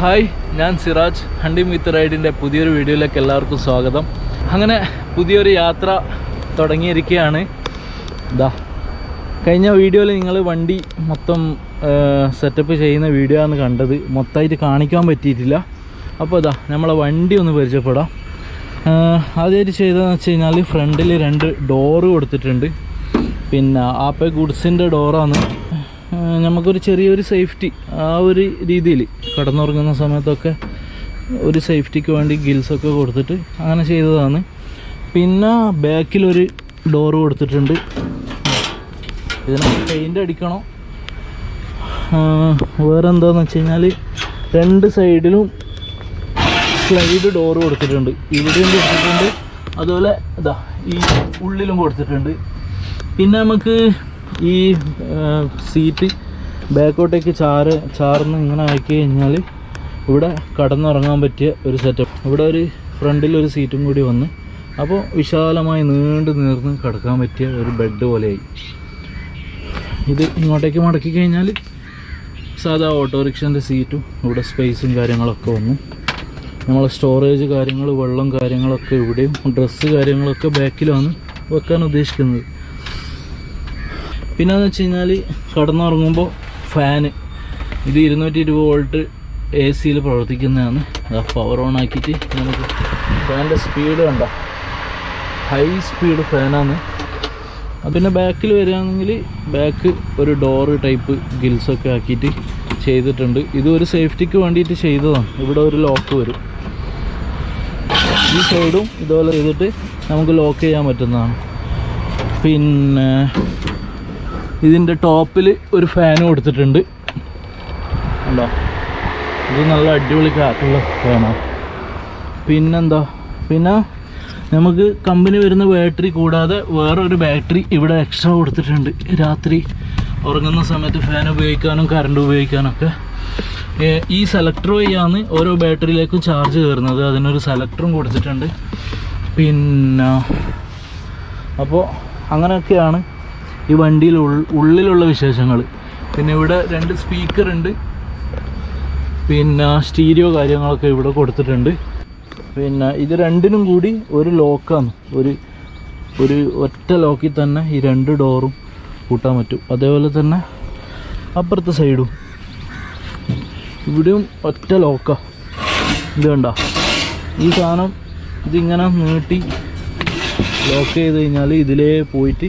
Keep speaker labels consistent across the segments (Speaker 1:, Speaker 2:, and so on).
Speaker 1: Hi ഞാൻ സിറാജ്. ഹണ്ടി വിത്ത് റൈഡിന്റെ പുതിയൊരു വീഡിയോയിലേക്ക് എല്ലാവർക്കും സ്വാഗതം. അങ്ങനെ പുതിയൊരു യാത്ര തുടങ്ങിയിരിക്കുകയാണ്. ഇതാ കഴിഞ്ഞ വീഡിയോയിൽ നിങ്ങൾ വണ്ടി മൊത്തം സെറ്റപ്പ് ചെയ്യുന്ന വീഡിയോ ആണ് കണ്ടത്. മൊത്തമായിട്ട് കാണിക്കാൻ പറ്റിയിട്ടില്ല. അപ്പോൾ ഇതാ നമ്മളെ വണ്ടി ഒന്ന് പരിചയപ്പെടാം. ആദ്യമായിട്ട് ചെയ്തതെന്ന് വെച്ച് കഴിഞ്ഞാൽ ഫ്രണ്ടിൽ രണ്ട് ഡോറ് കൊടുത്തിട്ടുണ്ട്. പിന്നെ ആപ്പെ ഗുഡ്സിന്റെ ഡോറാണ് നമുക്കൊരു ചെറിയൊരു സേഫ്റ്റി ആ ഒരു രീതിയിൽ കടന്നുറങ്ങുന്ന സമയത്തൊക്കെ ഒരു സേഫ്റ്റിക്ക് വേണ്ടി ഗിൽസൊക്കെ കൊടുത്തിട്ട് അങ്ങനെ ചെയ്തതാണ്. പിന്നെ ബാക്കിലൊരു ഡോറ് കൊടുത്തിട്ടുണ്ട്. ഇതിന് പെയിന്റ് അടിക്കണം. വേറെ എന്താണെന്ന് വെച്ച് കഴിഞ്ഞാൽ രണ്ട് സൈഡിലും സ്ലൈഡ് ഡോറ് കൊടുത്തിട്ടുണ്ട്. ഇവിടെയും കൊടുത്തിട്ടുണ്ട്. അതുപോലെ ഇതാ ഈ ഉള്ളിലും കൊടുത്തിട്ടുണ്ട്. പിന്നെ നമുക്ക് ഈ സീറ്റ് ബാക്കോട്ടേക്ക് ചാറ് ചാർന്ന് ഇങ്ങനെ ആക്കി കഴിഞ്ഞാൽ ഇവിടെ കടന്നുറങ്ങാൻ പറ്റിയ ഒരു സെറ്റപ്പ് ഇവിടെ ഒരു ഫ്രണ്ടിൽ ഒരു സീറ്റും കൂടി വന്ന് അപ്പോൾ വിശാലമായി നീണ്ടു നീർന്ന് കിടക്കാൻ പറ്റിയ ഒരു ബെഡ് പോലെയായി. ഇത് ഇങ്ങോട്ടേക്ക് മടക്കി കഴിഞ്ഞാൽ സാധാ ഓട്ടോറിക്ഷന്റെ സീറ്റും ഇവിടെ സ്പേസും കാര്യങ്ങളൊക്കെ വന്നു നമ്മൾ സ്റ്റോറേജ് കാര്യങ്ങൾ വെള്ളം കാര്യങ്ങളൊക്കെ ഇവിടെയും ഡ്രസ്സ് കാര്യങ്ങളൊക്കെ ബാക്കിലാണ് വെക്കാൻ ഉദ്ദേശിക്കുന്നത്. പിന്നെന്ന് വെച്ച് കഴിഞ്ഞാൽ കടന്നുറങ്ങുമ്പോൾ ഫാന് ഇത് ഇരുന്നൂറ്റി ഇരുപത് വോൾട്ട് എ സിയിൽ പ്രവർത്തിക്കുന്നതാണ്. അതാ പവർ ഓൺ ആക്കിയിട്ട് നമുക്ക് ഫാനിന്റെ സ്പീഡ് കണ്ട? ഹൈ സ്പീഡ് ഫാനാണ് പിന്നെ ബാക്കിൽ വരികയാണെങ്കിൽ ബാക്ക് ഒരു ഡോറ് ടൈപ്പ് ഗിൽസൊക്കെ ആക്കിയിട്ട് ചെയ്തിട്ടുണ്ട്. ഇത് ഒരു സേഫ്റ്റിക്ക് വേണ്ടിയിട്ട് ചെയ്തതാണ്. ഇവിടെ ഒരു ലോക്ക് വരും. ഈ സൈഡും ഇതുപോലെ ചെയ്തിട്ട് നമുക്ക് ലോക്ക് ചെയ്യാൻ പറ്റുന്നതാണ്. പിന്നെ ഇതിന്റെ ടോപ്പിൽ ഒരു ഫാൻ കൊടുത്തിട്ടുണ്ട്. ഉണ്ടോ ഇത് നല്ല അടിപൊളി കാറ്റുള്ള ഫാനാണ് പിന്നെന്താ? പിന്നെ നമുക്ക് കമ്പനി വരുന്ന ബാറ്ററി കൂടാതെ വേറൊരു ബാറ്ററി ഇവിടെ എക്സ്ട്രാ കൊടുത്തിട്ടുണ്ട്. രാത്രി ഉറങ്ങുന്ന സമയത്ത് ഫാൻ ഉപയോഗിക്കാനും കറണ്ട് ഉപയോഗിക്കാനൊക്കെ ഈ സെലക്ടർ വഴിയാണ് ഓരോ ബാറ്ററിയിലേക്കും ചാർജ് കയറുന്നത്. അതിനൊരു സെലക്ടറും കൊടുത്തിട്ടുണ്ട്. പിന്നെ അപ്പോൾ അങ്ങനെയൊക്കെയാണ് ഈ വണ്ടിയിൽ ഉള്ളിലുള്ള വിശേഷങ്ങൾ പിന്നെ ഇവിടെ രണ്ട് സ്പീക്കർ ഉണ്ട് പിന്നെ സ്റ്റീരിയോ കാര്യങ്ങളൊക്കെ ഇവിടെ കൊടുത്തിട്ടുണ്ട്. പിന്നെ ഇത് രണ്ടിനും കൂടി ഒരു ലോക്കാണ്. ഒരു ഒരു ഒറ്റ ലോക്കിൽ തന്നെ ഈ രണ്ട് ഡോറും കൂട്ടാൻ പറ്റും. അതേപോലെ തന്നെ അപ്പുറത്തെ സൈഡും. ഇവിടെയും ഒറ്റ ലോക്കാ. ഇത് കണ്ട? ഈ സാധനം ഇതിങ്ങനെ നീട്ടി ലോക്ക് ചെയ്ത് കഴിഞ്ഞാൽ ഇതിലേ പോയിട്ട്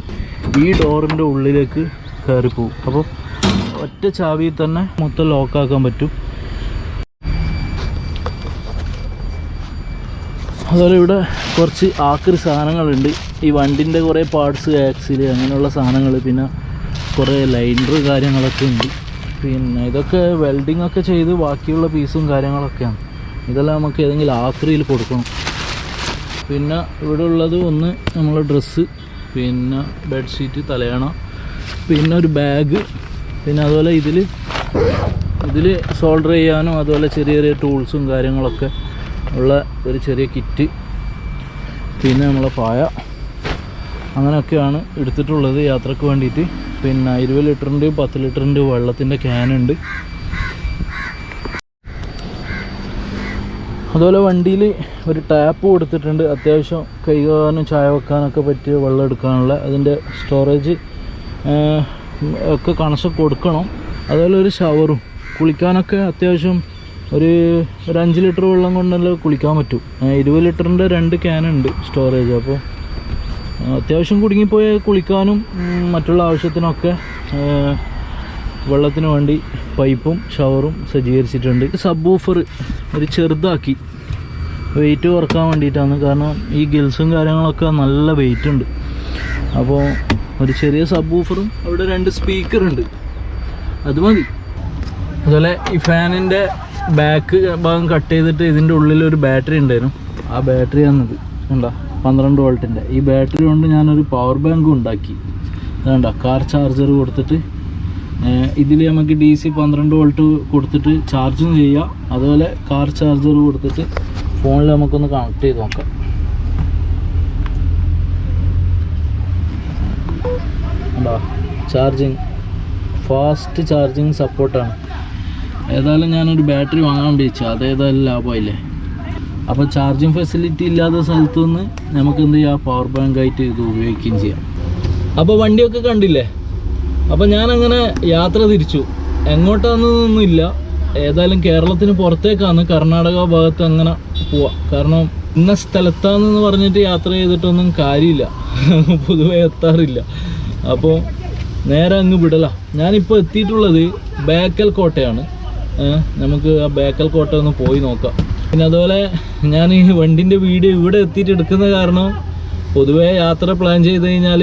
Speaker 1: ഈ ഡോറിന്റെ ഉള്ളിലേക്ക് കയറിപ്പോവും അപ്പോൾ ഒറ്റ ചാവിയിൽ തന്നെ മൊത്തം ലോക്കാക്കാൻ പറ്റും. അതുപോലെ ഇവിടെ കുറച്ച് ആക്രി സാധനങ്ങളുണ്ട്. ഈ വണ്ടിന്റെ കുറേ പാർട്സ് ആക്സിൽ അങ്ങനെയുള്ള സാധനങ്ങൾ പിന്നെ കുറേ ലൈനർ കാര്യങ്ങളൊക്കെ ഉണ്ട്. പിന്നെ ഇതൊക്കെ വെൽഡിംഗ് ഒക്കെ ചെയ്ത് ബാക്കിയുള്ള പീസും കാര്യങ്ങളൊക്കെയാണ്. ഇതെല്ലാം നമുക്ക് ഏതെങ്കിലും ആക്രിയിൽ കൊടുക്കണം. പിന്നെ ഇവിടെ ഉള്ളത് ഒന്ന് നമ്മളെ ഡ്രസ്സ് പിന്നെ ബെഡ്ഷീറ്റ് തലയണ പിന്നെ ഒരു ബാഗ് പിന്നെ അതുപോലെ ഇതിൽ ഇതിൽ സോൾഡർ ചെയ്യാനും അതുപോലെ ചെറിയ ചെറിയ ടൂൾസും കാര്യങ്ങളൊക്കെ ഉള്ള ഒരു ചെറിയ കിറ്റ് പിന്നെ നമ്മളെ പായ. അങ്ങനെയൊക്കെയാണ് എടുത്തിട്ടുള്ളത് യാത്രയ്ക്ക് വേണ്ടിയിട്ട്. പിന്നെ ഇരുപത് ലിറ്ററിന്റെയും പത്ത് ലിറ്ററിന്റെയും വെള്ളത്തിന്റെ ക്യാനുണ്ട് അതുപോലെ വണ്ടിയിൽ ഒരു ടാപ്പ് കൊടുത്തിട്ടുണ്ട്. അത്യാവശ്യം കൈ കഴുകാനും ചായ വെക്കാനൊക്കെ പറ്റിയ വെള്ളം എടുക്കാനുള്ള അതിന്റെ സ്റ്റോറേജ് ഒക്കെ കണക്ഷൻ കൊടുക്കണം. അതുപോലെ ഒരു ഷവറും കുളിക്കാനൊക്കെ അത്യാവശ്യം ഒരു ഒരു അഞ്ച് ലിറ്റർ വെള്ളം കൊണ്ടല്ലോ കുളിക്കാൻ പറ്റും. ഇരുപത് ലിറ്ററിന്റെ രണ്ട് ക്യാനുണ്ട് സ്റ്റോറേജ് അപ്പോൾ അത്യാവശ്യം കുടുങ്ങിപ്പോയാൽ കുളിക്കാനും മറ്റുള്ള ആവശ്യത്തിനൊക്കെ വെള്ളത്തിന് വേണ്ടി പൈപ്പും ഷവറും സജ്ജീകരിച്ചിട്ടുണ്ട്. സബ് ഓഫർ ഒരു ചെറുതാക്കി. വെയിറ്റ് കുറയ്ക്കാൻ വേണ്ടിയിട്ടാണ്. കാരണം ഈ ഗിൽസും കാര്യങ്ങളൊക്കെ നല്ല വെയിറ്റ് ഉണ്ട്. അപ്പോൾ ഒരു ചെറിയ സബ് ഓഫറും അവിടെ രണ്ട് സ്പീക്കറുണ്ട് അത് മതി. അതുപോലെ ഈ ഫാനിന്റെ ബാക്ക് ഭാഗം കട്ട് ചെയ്തിട്ട് ഇതിന്റെ ഉള്ളിൽ ഒരു ബാറ്ററി ഉണ്ടായിരുന്നു. ആ ബാറ്ററി ആണിത്. കണ്ടോ? പന്ത്രണ്ട് വോൾട്ടിന്റെ ഈ ബാറ്ററി കൊണ്ട് ഞാനൊരു പവർ ബാങ്കും ഉണ്ടാക്കി. അതുകൊണ്ടാണ് കാർ ചാർജർ കൊടുത്തിട്ട് ഇതിൽ നമുക്ക് ഡി സി പന്ത്രണ്ട് വോൾട്ട് കൊടുത്തിട്ട് ചാർജും ചെയ്യാം. അതുപോലെ കാർ ചാർജർ കൊടുത്തിട്ട് ഫോണിൽ നമുക്കൊന്ന് കണക്ട് ചെയ്ത് നോക്കാം. ചാർജിങ് ഫാസ്റ്റ് ചാർജിങ് സപ്പോർട്ടാണ് ഏതായാലും ഞാനൊരു ബാറ്ററി വാങ്ങാൻ വെച്ചു അതേതായാലും ലാഭമായില്ലേ? അപ്പോൾ ചാർജിങ് ഫെസിലിറ്റി ഇല്ലാത്ത സ്ഥലത്തു നിന്ന് നമുക്ക് എന്ത് ചെയ്യാം? പവർ ബാങ്ക് ആയിട്ട് ഇത് ഉപയോഗിക്കുകയും ചെയ്യാം. അപ്പോൾ വണ്ടിയൊക്കെ കണ്ടില്ലേ? അപ്പോൾ ഞാനങ്ങനെ യാത്ര തിരിച്ചു. എങ്ങോട്ടാണെന്നൊന്നും ഇല്ല. ഏതായാലും കേരളത്തിന് പുറത്തേക്കാണ് കർണാടക ഭാഗത്ത് അങ്ങനെ പോവാം. കാരണം ഇന്ന സ്ഥലത്താണെന്ന് പറഞ്ഞിട്ട് യാത്ര ചെയ്തിട്ടൊന്നും കാര്യമില്ല. പൊതുവെ എത്താറില്ല. അപ്പോൾ നേരെ അങ്ങ് വിടല. ഞാനിപ്പോൾ എത്തിയിട്ടുള്ളത് ബേക്കൽ കോട്ടയാണ്. നമുക്ക് ആ ബേക്കൽ കോട്ട ഒന്ന് പോയി നോക്കാം. പിന്നെ അതുപോലെ ഞാൻ ഈ വണ്ടിന്റെ വീഡിയോ ഇവിടെ എത്തിയിട്ട് എടുക്കുന്ന കാരണം പൊതുവേ യാത്ര പ്ലാൻ ചെയ്ത് കഴിഞ്ഞാൽ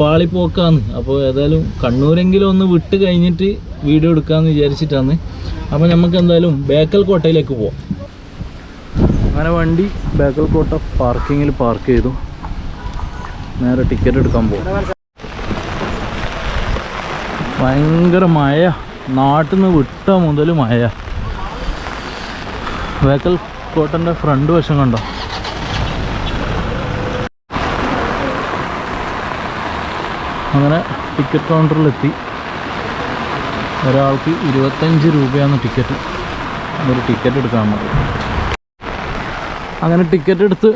Speaker 1: പാളിപ്പോക്കാന്ന്. അപ്പോൾ ഏതായാലും കണ്ണൂരെങ്കിലും ഒന്ന് വിട്ട് കഴിഞ്ഞിട്ട് വീഡിയോ എടുക്കാമെന്ന് വിചാരിച്ചിട്ടാണ് അപ്പോൾ നമുക്ക് എന്തായാലും ബേക്കൽ കോട്ടയിലേക്ക് പോവാം. അങ്ങനെ വണ്ടി ബേക്കൽ കോട്ട പാർക്കിങ്ങിൽ പാർക്ക് ചെയ്തു. നേരെ ടിക്കറ്റ് എടുക്കാൻ പോകും ഭയങ്കര മഴ നാട്ടിൽ നിന്ന് വിട്ട മുതൽ മഴ ബേക്കൽ കോട്ടന്റെ ഫ്രണ്ട് വശം കണ്ടോ? അങ്ങനെ ടിക്കറ്റ് കൗണ്ടറിലെത്തി ഒരാൾക്ക് ഇരുപത്തഞ്ച് രൂപയാണ് ടിക്കറ്റ് ഒരു ടിക്കറ്റ് എടുക്കാൻ മതി. അങ്ങനെ ടിക്കറ്റ് എടുത്ത്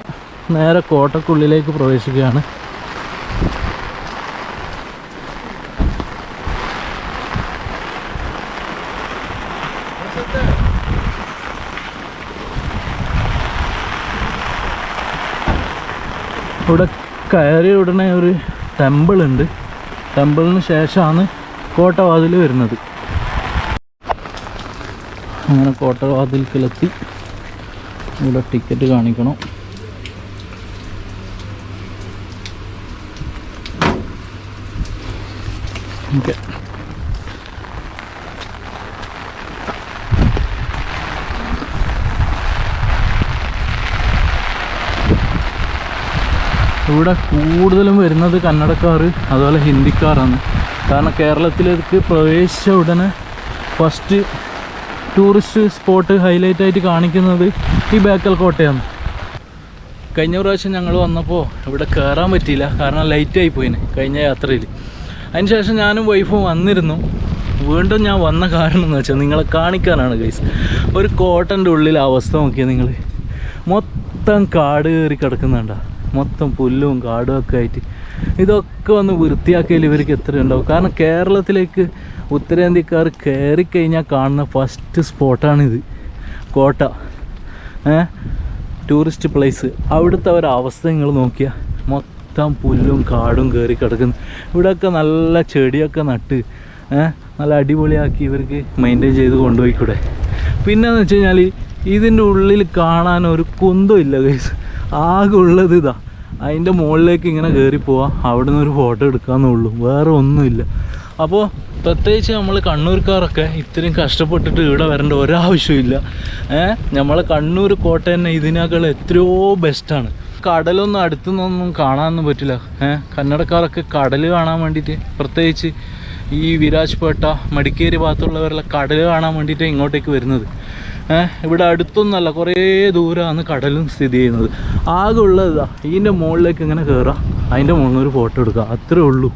Speaker 1: നേരെ കോട്ടക്കുള്ളിലേക്ക് പ്രവേശിക്കുകയാണ്. ഇവിടെ കയറി ഉടനെ ഒരു ടെമ്പിൾ ഉണ്ട്. ടെമ്പിളിന് ശേഷമാണ് കോട്ടവാതിൽ വരുന്നത്. അങ്ങനെ കോട്ടവാതിൽക്കിലെത്തി. ഇവിടെ ടിക്കറ്റ് കാണിക്കണം. ഓക്കെ. ഇവിടെ കൂടുതലും വരുന്നത് കന്നഡക്കാർ അതുപോലെ ഹിന്ദിക്കാരാണ്. കാരണം കേരളത്തിലേക്ക് പ്രവേശിച്ച ഉടനെ ഫസ്റ്റ് ടൂറിസ്റ്റ് സ്പോട്ട് ഹൈലൈറ്റ് ആയിട്ട് കാണിക്കുന്നത് ഈ ബേക്കൽ കോട്ടയാണ്. കഴിഞ്ഞ പ്രാവശ്യം ഞങ്ങൾ വന്നപ്പോൾ ഇവിടെ കയറാൻ പറ്റിയില്ല കാരണം ലൈറ്റ് പോയിന് കഴിഞ്ഞ യാത്രയിൽ. അതിനുശേഷം ഞാനും വൈഫും വന്നിരുന്നു. വീണ്ടും ഞാൻ വന്ന കാരണം എന്ന് വെച്ചാൽ നിങ്ങളെ കാണിക്കാനാണ് ഗൈസ് ഒരു കോട്ടന്റെ ഉള്ളിൽ അവസ്ഥ നോക്കിയാൽ നിങ്ങൾ മൊത്തം കാട് കയറി കിടക്കുന്നുണ്ട. മൊത്തം പുല്ലും കാടും ഒക്കെ ആയിട്ട് ഇതൊക്കെ ഒന്ന് വൃത്തിയാക്കിയാൽ ഇവർക്ക് എത്ര ഉണ്ടാവും? കാരണം കേരളത്തിലേക്ക് ഉത്തരേന്ത്യക്കാർ കയറി കഴിഞ്ഞാൽ കാണുന്ന ഫസ്റ്റ് സ്പോട്ടാണിത് കോട്ട. ഏ? ടൂറിസ്റ്റ് പ്ലേസ് അവിടുത്തെ ഒരു അവസ്ഥ നിങ്ങൾ നോക്കിയാൽ മൊത്തം പുല്ലും കാടും കയറി കിടക്കുന്നു. ഇവിടെയൊക്കെ നല്ല ചെടിയൊക്കെ നട്ട് നല്ല അടിപൊളിയാക്കി ഇവർക്ക് മെയിന്റെയിൻ ചെയ്ത് കൊണ്ടുപോയിക്കൂടെ. പിന്നെയെന്ന് വെച്ച് കഴിഞ്ഞാൽ ഇതിന്റെ ഉള്ളിൽ കാണാൻ ഒരു കുന്തം ഇല്ല ഗൈസ് ആകെ ഉള്ളത് ഇതാ. അതിന്റെ മുകളിലേക്ക് ഇങ്ങനെ കയറി പോവാം. അവിടെ നിന്ന് ഒരു ഫോട്ടോ എടുക്കാമെന്നുള്ളൂ വേറെ ഒന്നുമില്ല. അപ്പോൾ പ്രത്യേകിച്ച് നമ്മൾ കണ്ണൂർക്കാരൊക്കെ ഇത്രയും കഷ്ടപ്പെട്ടിട്ട് ഇവിടെ വരേണ്ട ഒരാവശ്യമില്ല ഏഹ് നമ്മളെ കണ്ണൂർ കോട്ട തന്നെ ഇതിനേക്കാൾ എത്രയോ ബെസ്റ്റാണ് കടലൊന്നും അടുത്തുനിന്നൊന്നും കാണാനൊന്നും പറ്റില്ല. ഏഹ് കന്നഡക്കാരൊക്കെ കടൽ കാണാൻ വേണ്ടിയിട്ട് പ്രത്യേകിച്ച് ഈ വിരാജ്പേട്ട മടിക്കേരി ഭാഗത്തുള്ളവരെല്ലാം കടൽ കാണാൻ വേണ്ടിയിട്ട് ഇങ്ങോട്ടേക്ക് വരുന്നത്. ഇവിടെ അടുത്തൊന്നല്ല കുറേ ദൂരമാണ് കടലും സ്ഥിതി ചെയ്യുന്നത്. ആകെ ഉള്ളത് ഇതാ ഇതിന്റെ മുകളിലേക്ക് ഇങ്ങനെ കയറാം അതിന്റെ മുകളിൽ ഒരു ഫോട്ടോ എടുക്കുക അത്രേ ഉള്ളൂ.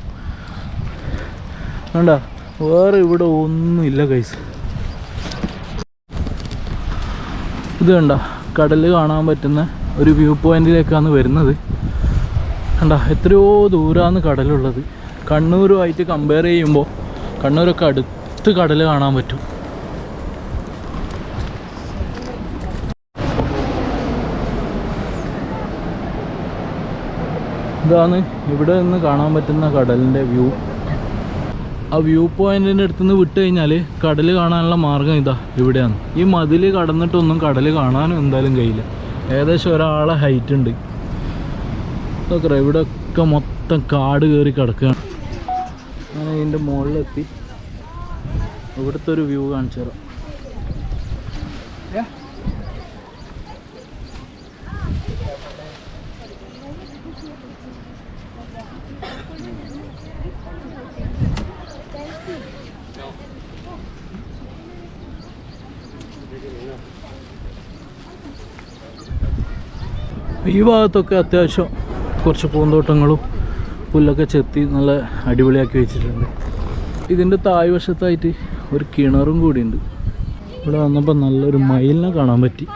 Speaker 1: വേണ്ട വേറെ ഇവിടെ ഒന്നുമില്ല കൈസ് ഇത് കണ്ട? കടൽ കാണാൻ പറ്റുന്ന ഒരു വ്യൂ പോയിന്റിലേക്കാണ് വരുന്നത്. കണ്ട? എത്രയോ ദൂരമാണ് കടലുള്ളത്. കണ്ണൂരുമായിട്ട് കമ്പയർ ചെയ്യുമ്പോൾ കണ്ണൂരൊക്കെ അടുത്ത് കടൽ കാണാൻ പറ്റും. ഇതാണ് ഇവിടെ നിന്ന് കാണാൻ പറ്റുന്ന കടലിന്റെ വ്യൂ? ആ വ്യൂ പോയിന്റിന്റെ അടുത്ത് നിന്ന് വിട്ട് കഴിഞ്ഞാൽ കടൽ കാണാനുള്ള മാർഗം ഇതാ ഇവിടെയാണ്. ഈ മതിൽ കടന്നിട്ടൊന്നും കടൽ കാണാനും എന്തായാലും കഴിയില്ല. ഏകദേശം ഒരാളെ ഹൈറ്റ് ഉണ്ട്. നോക്കറ ഇവിടെയൊക്കെ മൊത്തം കാട് കയറി കിടക്കുകയാണ്. അങ്ങനെ ഇതിന്റെ മുകളിലെത്തി. ഇവിടുത്തെ ഒരു വ്യൂ കാണിച്ചു തരാം ഈ ഭാഗത്തൊക്കെ അത്യാവശ്യം കുറച്ച് പൂന്തോട്ടങ്ങളും പുല്ലൊക്കെ ചെത്തി നല്ല അടിപൊളിയാക്കി വെച്ചിട്ടുണ്ട്. ഇതിന്റെ താഴ്വശത്തായിട്ട് ഒരു കിണറും കൂടിയുണ്ട്. ഇവിടെ വന്നപ്പോൾ നല്ലൊരു മയിലിനെ കാണാൻ പറ്റി.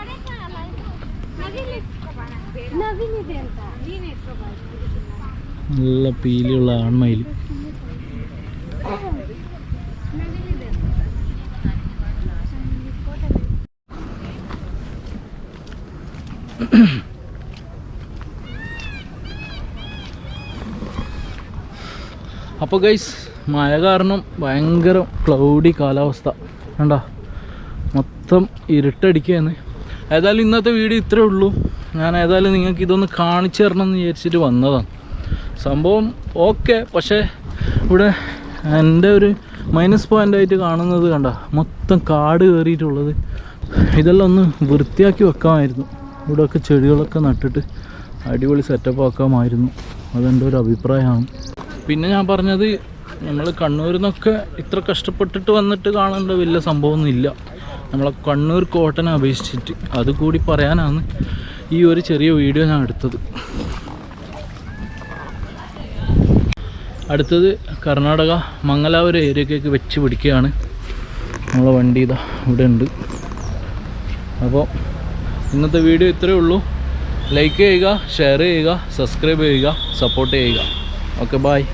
Speaker 1: നല്ല പീലിയുള്ള ആൺമയിൽ Mm-hmm. അപ്പോൾ ഗൈസ് മഴ കാരണം ഭയങ്കര ക്ലൗഡി കാലാവസ്ഥ. കണ്ട? മൊത്തം ഇരുട്ടടിക്കുകയാണ് ഏതായാലും ഇന്നത്തെ വീഡിയോ ഇത്രേ ഉള്ളൂ. ഞാൻ ഏതായാലും നിങ്ങൾക്ക് ഇതൊന്ന് കാണിച്ചു തരണം എന്ന് വിചാരിച്ചിട്ട് വന്നതാണ്. സംഭവം ഓക്കെ പക്ഷേ ഇവിടെ എന്റെ ഒരു മൈനസ് പോയിന്റായിട്ട് കാണുന്നത് കണ്ട? മൊത്തം കാട് കയറിയിട്ടുള്ളത് ഇതെല്ലാം ഒന്ന് വൃത്തിയാക്കി വെക്കാമായിരുന്നു. ഇവിടെയൊക്കെ ചെടികളൊക്കെ നട്ടിട്ട് അടിപൊളി സെറ്റപ്പ് ആക്കാമായിരുന്നു. അതെന്റെ ഒരു അഭിപ്രായമാണ്. പിന്നെ ഞാൻ പറഞ്ഞത് നമ്മൾ കണ്ണൂരിൽ നിന്നൊക്കെ ഇത്ര കഷ്ടപ്പെട്ടിട്ട് വന്നിട്ട് കാണേണ്ട വലിയ സംഭവമൊന്നും ഇല്ല നമ്മളെ കണ്ണൂർ കോട്ടനെ അപേക്ഷിച്ചിട്ട്. അത് കൂടി പറയാനാണ് ഈ ഒരു ചെറിയ വീഡിയോ ഞാൻ എടുത്തത്. അടുത്തത് കർണാടക മംഗലാപുരം ഏരിയക്കൊക്കെ വെച്ച് പിടിക്കുകയാണ്. നമ്മളെ വണ്ടി ഇതാ ഇവിടെ ഉണ്ട്. അപ്പോൾ ഇന്നത്തെ വീഡിയോ ഇത്രയേ ഉള്ളൂ. ലൈക്ക് ചെയ്യുക ഷെയർ ചെയ്യുക സബ്സ്ക്രൈബ് ചെയ്യുക സപ്പോർട്ട് ചെയ്യുക. Okay bye